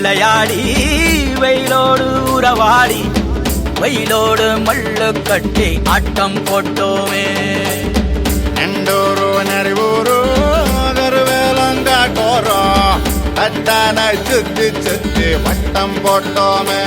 விளையாடி வெயிலோடு உறவாடி வெயிலோடு மல்லு கட்டி ஆட்டம் போட்டோமே. நெண்டோரோ ನರಿವೂರು கருவேலங்க கோரம் அத்தான சுத்தி சுத்தி வட்டம் போட்டோமே.